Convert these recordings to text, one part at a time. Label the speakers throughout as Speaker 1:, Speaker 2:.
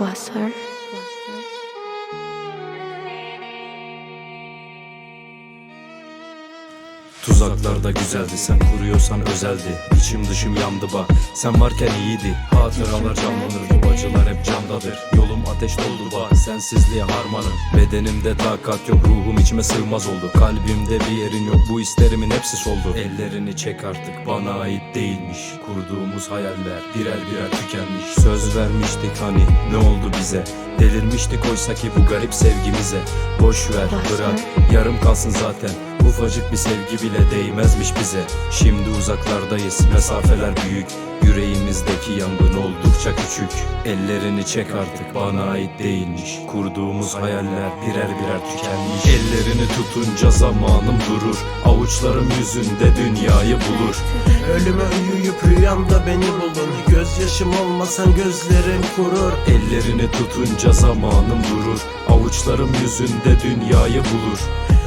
Speaker 1: was her.
Speaker 2: Tuzaklarda güzeldi sen kuruyorsan özeldi. İçim dışım yandı bak sen varken iyiydi. Hatıralar canlanır bu acılar hep candadır. Yolum ateş doldu bak sensizliğe harmanım. Bedenimde takat yok ruhum içime sığmaz oldu. Kalbimde bir yerin yok bu islerimin hepsi soldu. Ellerini çek artık bana ait değilmiş. Kurduğumuz hayaller birer birer tükenmiş. Söz vermiştik hani ne oldu bize? Delirmiştik oysa ki bu garip sevgimize. Boş ver bırak yarım kalsın zaten. Ufacık bir sevgi bile değmezmiş bize. Şimdi uzaklardayız mesafeler büyük. Yüreğimizdeki yangın oldukça küçük. Ellerini çek artık bana ait değilmiş. Kurduğumuz hayaller birer birer tükenmiş. Ellerini tutunca zamanım durur. Avuçlarım yüzünde dünyayı bulur.
Speaker 3: Ölüme uyuyup rüyamda beni buldun Gözyaşım olmasan gözlerim kurur.
Speaker 2: Ellerini tutunca zamanım durur. Avuçlarım yüzünde dünyayı bulur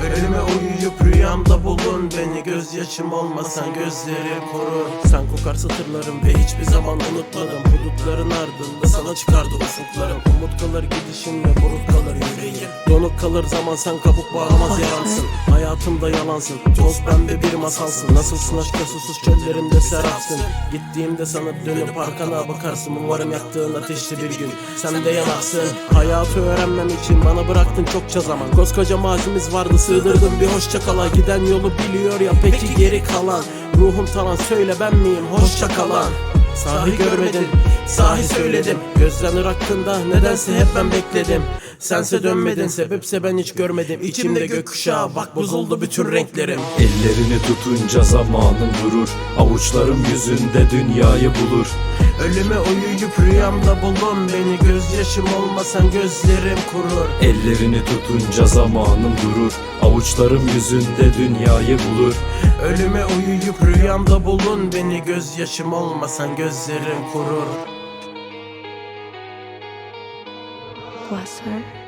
Speaker 3: Ölüme uyuyup rüyamda bulun beni. Gözyaşım olmasan gözlerim kurur Sen kokar satırlarım ve hiçbir zaman unutmadım. Bulutların ardında sana çıkardı ufuklarım. Umut kalır gidişinle buruk kalır yüreğim. Donuk kalır zaman sen kabuk bağlamaz yaransın Hayatımda yalansın. Toz pembe bir masalsın. Nasılsın aşka susuz çöllerimde serapsın Gittiğimde sana dönüp arkana bakarsın. Umarım yaktığın ateşli bir gün Sen de yanarsın. Hayatı öğrenmem için bana bıraktın çokça zaman. Koskoca mazimiz vardı sığdırdım. Bir hoşça kala. Giden yolu biliyor ya peki geri kalan? Ruhum talan söyle ben miyim? Hoşça kalan Sahi görmedim, sahi söyledim. Gözden ıraktığında nedense hep ben bekledim. Sense dönmedin, sebepse ben hiç görmedim. İçimde gökkuşağı, bak bozuldu bütün renklerim.
Speaker 2: Ellerini tutunca zamanım durur. Avuçlarım yüzünde dünyayı bulur.
Speaker 3: Ölüme uyuyup rüyamda bulun beni. Gözyaşım olmasan gözlerim kurur.
Speaker 2: Ellerini tutunca zamanım durur. Avuçlarım yüzünde dünyayı bulur.
Speaker 3: Ölüme uyuyup rüyamda bulun beni. Gözyaşım olmasan gözlerim kurur
Speaker 1: Wasser.